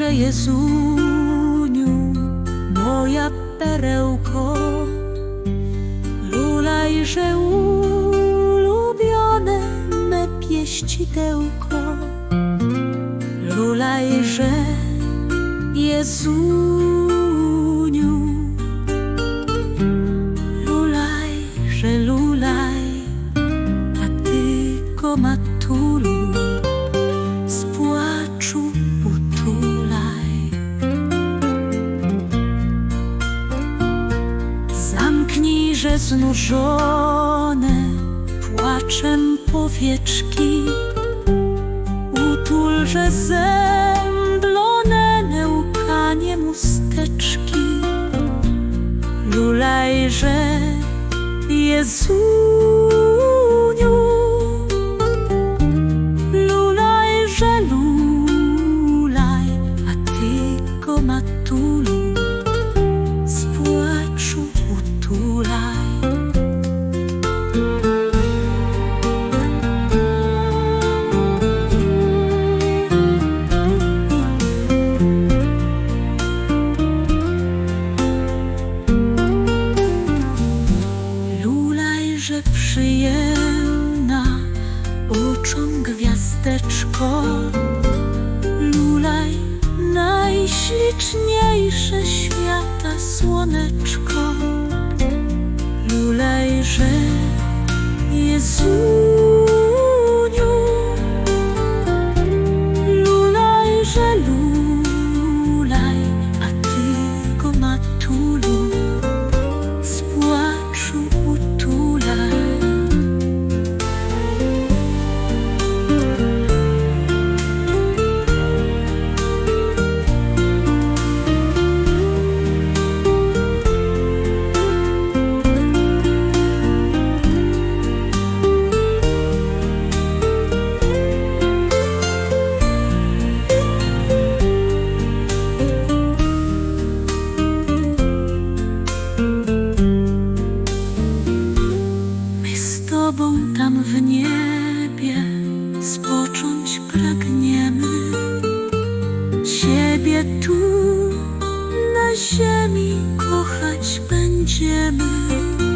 Lulajże Jezuniu, moja perełko, lulajże ulubione me pieścidełko, lulajże Jezuniu, lulajże lulaj, a ty go Znużone płaczem powieczki, utulże zemdlone nełkanie musteczki. Lulajże Jezuniu, przyjemna oczom gwiazdeczko. Lulaj najśliczniejsze świata słoneczko. Lulajże Jezuniu Lulajże spocząć pragniemy. Ciebie tu na ziemi kochać będziemy.